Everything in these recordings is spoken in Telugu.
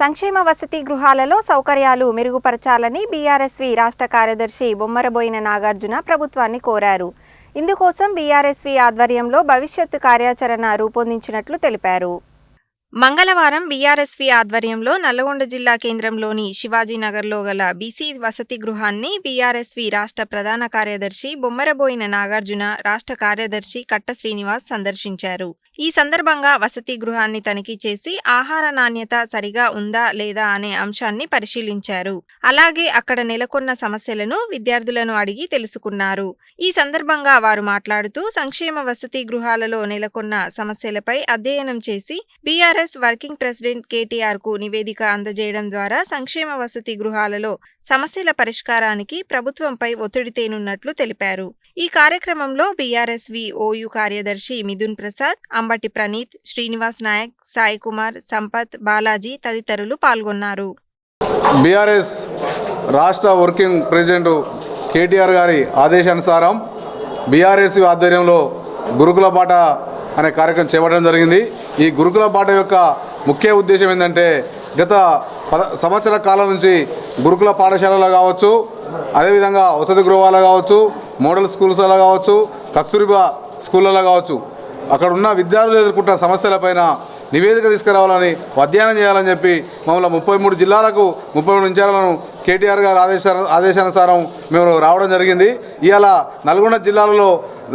సంక్షేమ వసతి గృహాలలో సౌకర్యాలు మెరుగుపరచాలని బీఆర్ఎస్వి రాష్ట్ర కార్యదర్శి బొమ్మరబోయిన నాగార్జున ప్రభుత్వాన్ని కోరారు. ఇందుకోసం బీఆర్ఎస్వి ఆధ్వర్యంలో భవిష్యత్ కార్యాచరణ రూపొందించినట్లు తెలిపారు. మంగళవారం బీఆర్ఎస్వి ఆధ్వర్యంలో నల్లగొండ జిల్లా కేంద్రంలోని శివాజీనగర్లో గల బీసీ వసతి గృహాన్ని బీఆర్ఎస్వి రాష్ట్ర ప్రధాన కార్యదర్శి బొమ్మరబోయిన నాగార్జున రాష్ట్ర కార్యదర్శి కట్ట శ్రీనివాస్ సందర్శించారు. ఈ సందర్భంగా వసతి గృహాన్ని తనిఖీ చేసి ఆహార నాణ్యత సరిగా ఉందా లేదా అనే అంశాన్ని పరిశీలించారు. అలాగే అక్కడ నెలకొన్న సమస్యలను విద్యార్థులను అడిగి తెలుసుకున్నారు. ఈ సందర్భంగా వారు మాట్లాడుతూ సంక్షేమ వసతి గృహాలలో నెలకొన్న సమస్యలపై అధ్యయనం చేసి బీఆర్ఎస్ వర్కింగ్ ప్రెసిడెంట్ కేటీఆర్కు నివేదిక అందజేయడం ద్వారా సంక్షేమ వసతి గృహాలలో సమస్యల పరిష్కారానికి ప్రభుత్వంపై ఒత్తిడి తేనున్నట్లు తెలిపారు. ఈ కార్యక్రమంలో బీఆర్ఎస్వి ఓయు కార్యదర్శి మిథున్ ప్రసాద్ అంబటి ప్రణీత్ శ్రీనివాస్ నాయక్ సాయి కుమార్ సంపత్ బాలాజీ తదితరులు పాల్గొన్నారు. బీఆర్ఎస్ రాష్ట్ర వర్కింగ్ ప్రెసిడెంట్ కేటీఆర్ గారి ఆదేశానుసారం బీఆర్ఎస్ ఆధ్వర్యంలో గురుకుల పాట అనే కార్యక్రమం చేపట్టడం జరిగింది. ఈ గురుకుల పాఠ యొక్క ముఖ్య ఉద్దేశం ఏంటంటే గత పద సంవత్సర కాలం నుంచి గురుకుల పాఠశాలలో కావచ్చు అదేవిధంగా వసతి గృహాలు కావచ్చు మోడల్ స్కూల్స్లో కావచ్చు కస్తూరిబా స్కూళ్ళలో కావచ్చు అక్కడ ఉన్న విద్యార్థులు ఎదుర్కొంటున్న సమస్యలపైన నివేదిక తీసుకురావాలని అధ్యయనం చేయాలని చెప్పి మమ్మల్ని ముప్పై మూడు జిల్లాలకు ముప్పై మూడు నిమిషాలను కేటీఆర్ గారు ఆదేశ ఆదేశానుసారం మేము రావడం జరిగింది. ఇవాళ నల్గొండ జిల్లాలలో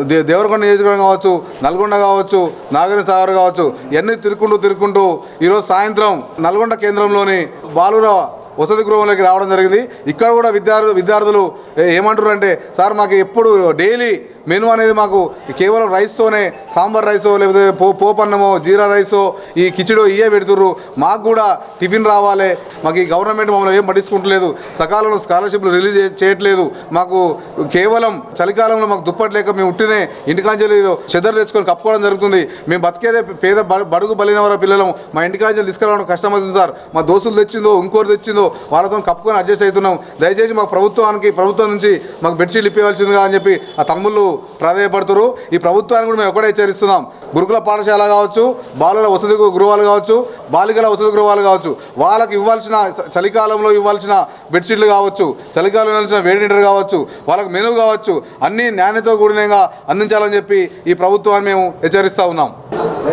దే- దేవరకొండ నియోజకవర్గం కావచ్చు నల్గొండ కావచ్చు నాగరి సాగర్ కావచ్చు ఇవన్నీ తిరుక్కుంటూ తిరుక్కుంటూ ఈరోజు సాయంత్రం నల్గొండ కేంద్రంలోని బాలుర వసతి గృహంలోకి రావడం జరిగింది. ఇక్కడ కూడా విద్యార్థులు విద్యార్థులు ఏమంటారు అంటే సార్ మాకు ఎప్పుడు డైలీ మెను అనేది మాకు కేవలం రైస్తోనే సాంబార్ రైసో లేకపోతే పో పోపన్నమో జీరా రైసో ఈ కిచిడో ఇవే పెడుతుర్రు. మాకు కూడా టిఫిన్ రావాలి. మాకు ఈ గవర్నమెంట్ మమ్మల్ని ఏం పట్టించుకుంటలేదు. సకాలంలో స్కాలర్షిప్లు రిలీజ్ చేయట్లేదు. మాకు కేవలం చలికాలంలో మాకు దుప్పటి లేక మేము ఉట్టినే ఇంటికాంచెలు ఏదో చెద్దరు తెచ్చుకొని కప్పుకోవడం జరుగుతుంది. మేము బతికేదే పేద బ- బడుగు బలిన వారి పిల్లలం. మా ఇంటికాంచెలు తీసుకురావడం కష్టమవుతుంది సార్. మా దోస్తులు తెచ్చిందో ఇంకోరు తెచ్చిందో వాళ్ళతో కప్పుకొని అడ్జస్ట్ అవుతున్నాం. దయచేసి మాకు ప్రభుత్వానికి ప్రభుత్వం నుంచి మాకు బెడ్షీట్లు ఇప్పవలసిందిగా అని చెప్పి ఆ తమ్ముళ్ళు ప్రాధాయపడుతున్నారు ఈ ప్రభుత్వాన్ని కూడా మేము ఒకటే హెచ్చరిస్తున్నాం. గురుకుల పాఠశాల కావచ్చు బాలుల వసతి గృహాలు కావచ్చు బాలికల వసతి గృహాలు కావచ్చు. వాళ్ళకి ఇవ్వాల్సిన చలికాలంలో ఇవ్వాల్సిన బెడ్షీట్లు కావచ్చు చలికాలంలో ఇవ్వాల్సిన వేడి నీటర్ కావచ్చు వాళ్ళకి మెను కావచ్చు అన్నీ నాణ్యతతో కూడినగా అందించాలని చెప్పి ఈ ప్రభుత్వాన్ని మేము హెచ్చరిస్తూ ఉన్నాం.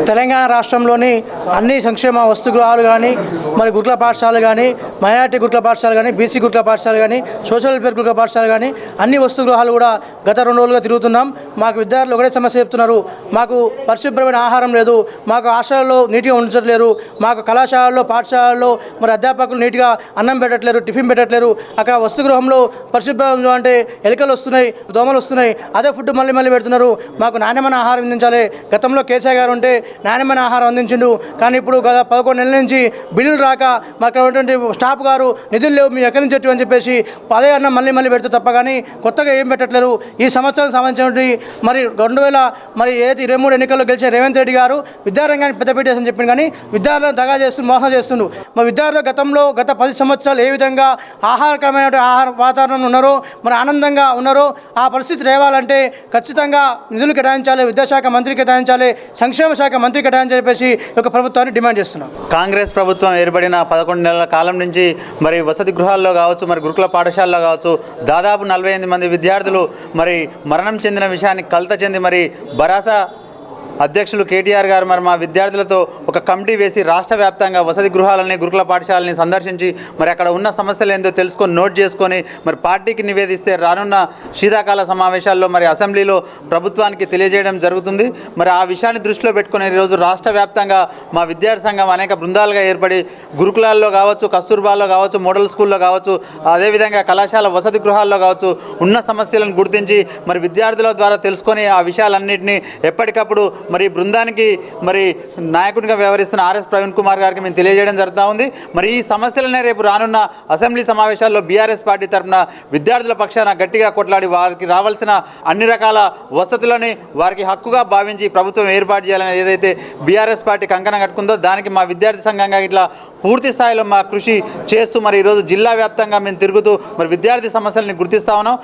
తెలంగాణ రాష్ట్రంలోని అన్ని సంక్షేమ వస్తుగృహాలు కానీ మరి గుట్ల పాఠశాలలు కానీ మైనార్టీ గుట్ల పాఠశాల కానీ బీసీ గుట్ల పాఠశాల కానీ సోషల్ వెల్ఫేర్ గుట్ల పాఠశాల కానీ అన్ని వస్తుగృహాలు కూడా గత రెండు రోజులుగా తిరుగుతున్నాం. మాకు విద్యార్థులు ఒకటే సమస్య చెప్తున్నారు. మాకు పరిశుభ్రమైన ఆహారం లేదు. మాకు హాస్టల్లో నీట్గా ఉంచట్లేరు. మాకు కళాశాలల్లో పాఠశాలల్లో మరి అధ్యాపకులు నీట్గా అన్నం పెట్టట్లేరు టిఫిన్ పెట్టట్లేరు. అక్కడ వస్తుగృహంలో పరిశుభ్రం అంటే ఎలుకలు వస్తున్నాయి దోమలు వస్తున్నాయి. అదే ఫుడ్ మళ్ళీ మళ్ళీ పెడుతున్నారు. మాకు నాణ్యమైన ఆహారం అందించాలి. గతంలో కేసీఆర్ గారు ఉంటే నాణ్యమైన ఆహారం అందించిండు. కానీ ఇప్పుడు గత పదకొండు నెలల నుంచి బిల్లులు రాక మాకు స్టాఫ్ గారు నిధులు లేవు. మీ ఎక్కడి నుంచి చెట్టు అని చెప్పేసి అదే అన్నం మళ్ళీ మళ్ళీ పెడితే తప్ప కానీ కొత్తగా ఏం పెట్టట్లేరు. ఈ సంవత్సరం సంబంధించినటువంటి మరి రెండు వేల మరి ఏది ఇరవై మూడు ఎన్నికల్లో గెలిచిన రేవంత్ రెడ్డి గారు విద్యారంగానికి పెద్దపీట అని చెప్పింది కానీ విద్యార్థులను దగా చేస్తూ మోసం చేస్తుండు. మా విద్యార్థులు గతంలో గత పది సంవత్సరాలు ఏ విధంగా ఆహారకరమైన ఆహార వాతావరణం ఉన్నారో మరి ఆనందంగా ఉన్నారో ఆ పరిస్థితి రేవాలంటే ఖచ్చితంగా నిధులు కేటాయించాలి విద్యాశాఖ మంత్రి కేటాయించాలి సంక్షేమ శాఖ మంత్రి కేటాయించాలని చెప్పేసి ఒక ప్రభుత్వాన్ని డిమాండ్ చేస్తున్నాం. కాంగ్రెస్ ప్రభుత్వం ఏర్పడిన పదకొండు నెలల కాలం నుంచి మరి వసతి గృహాల్లో కావచ్చు మరి గురుకుల పాఠశాలలో కావచ్చు దాదాపు నలభై ఎనిమిది మంది విద్యార్థులు మరి మరణం చెందిన విషయాన్ని కలత చెంది మరి బరాసా అధ్యక్షులు కేటీఆర్ గారు మరి మా విద్యార్థులతో ఒక కమిటీ వేసి రాష్ట్ర వ్యాప్తంగా వసతి గృహాలని గురుకుల పాఠశాలని సందర్శించి మరి అక్కడ ఉన్న సమస్యలు ఏందో తెలుసుకొని నోట్ చేసుకొని మరి పార్టీకి నివేదిస్తే రానున్న శీతాకాల సమావేశాల్లో మరి అసెంబ్లీలో ప్రభుత్వానికి తెలియజేయడం జరుగుతుంది. మరి ఆ విషయాన్ని దృష్టిలో పెట్టుకుని ఈరోజు రాష్ట్ర వ్యాప్తంగా మా విద్యార్థి సంఘం అనేక బృందాలుగా ఏర్పడి గురుకులాల్లో కావచ్చు కస్తూర్బాల్లో కావచ్చు మోడల్ స్కూల్లో కావచ్చు అదేవిధంగా కళాశాల వసతి గృహాల్లో కావచ్చు ఉన్న సమస్యలను గుర్తించి మరి విద్యార్థుల ద్వారా తెలుసుకొని ఆ విషయాలన్నింటినీ ఎప్పటికప్పుడు మరి బృందానికి మరి నాయకునిగా వ్యవహరిస్తున్న ఆర్ఎస్ ప్రవీణ్ కుమార్ గారికి మేము తెలియజేయడం జరుగుతూ ఉంది. మరి ఈ సమస్యలనే రేపు రానున్న అసెంబ్లీ సమావేశాల్లో బీఆర్ఎస్ పార్టీ తరఫున విద్యార్థుల పక్షాన గట్టిగా కొట్లాడి వారికి రావాల్సిన అన్ని రకాల వసతులని వారికి హక్కుగా భావించి ప్రభుత్వం ఏర్పాటు చేయాలని ఏదైతే బీఆర్ఎస్ పార్టీ కంకణం కట్టుకుందో దానికి మా విద్యార్థి సంఘంగా ఇట్లా పూర్తి స్థాయిలో మా కృషి చేస్తూ మరి ఈరోజు జిల్లా వ్యాప్తంగా మేము తిరుగుతూ మరి విద్యార్థి సమస్యల్ని గుర్తిస్తా ఉన్నాం.